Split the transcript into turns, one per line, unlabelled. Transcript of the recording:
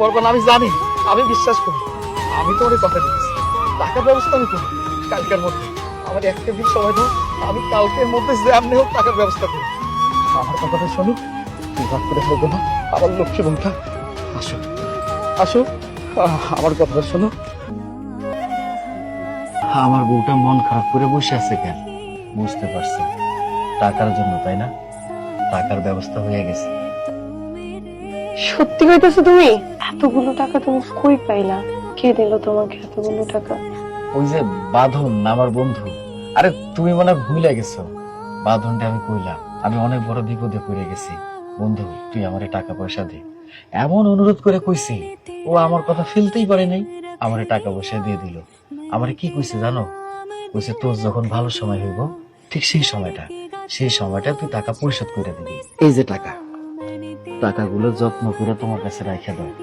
পারব না, আমি জানি, আমি বিশ্বাস করি, আমি তো অনেক কথা দিয়েছি টাকার ব্যবস্থা আমি করি কালকের মধ্যে। আমার একটা দিন সময় দাও, আমি কালকের মধ্যে যেমনি হোক টাকার ব্যবস্থা করি। আমার কথাটা শোনো রাগ করে ফেলবে না আমার লক্ষ্মী বোনটা আসো আসো আমার কথাটা শোনো
আমার বউটা মন খারাপ করে বসে আছে কেন? বুঝতে পারছি। টাকার জন্য, তাই না? টাকার ব্যবস্থা হয়ে গেছে।
সত্যি কইতেছো তুমি? এতগুলো টাকা তুমি কই পাইলা? কে দিল তোমাকে এতগুলো টাকা?
ওই যে বাঁধন আমার বন্ধু। আরে তুমি মনে ভুলে গেছো। বাঁধনটা আমি কইলাম। আমি অনেক বড় বিপদে পড়ে গেছি। বন্ধু তুই আমারে টাকা পয়সা দে। এমন অনুরোধ করে কইছি ও আমার কথা ফেলতেই পারে নাই। আমারে টাকা পয়সা দিয়ে দিল। আমারে কি কইছে জানো? কইছে তোর যখন ভালো সময় হইব ঠিক সেই সময়টা। সেই সময়টা তুই টাকা পরিশোধ করে দিবি। এই যে টাকা। টাকাগুলো যত্ন করে তোমার কাছে রাখে দাও।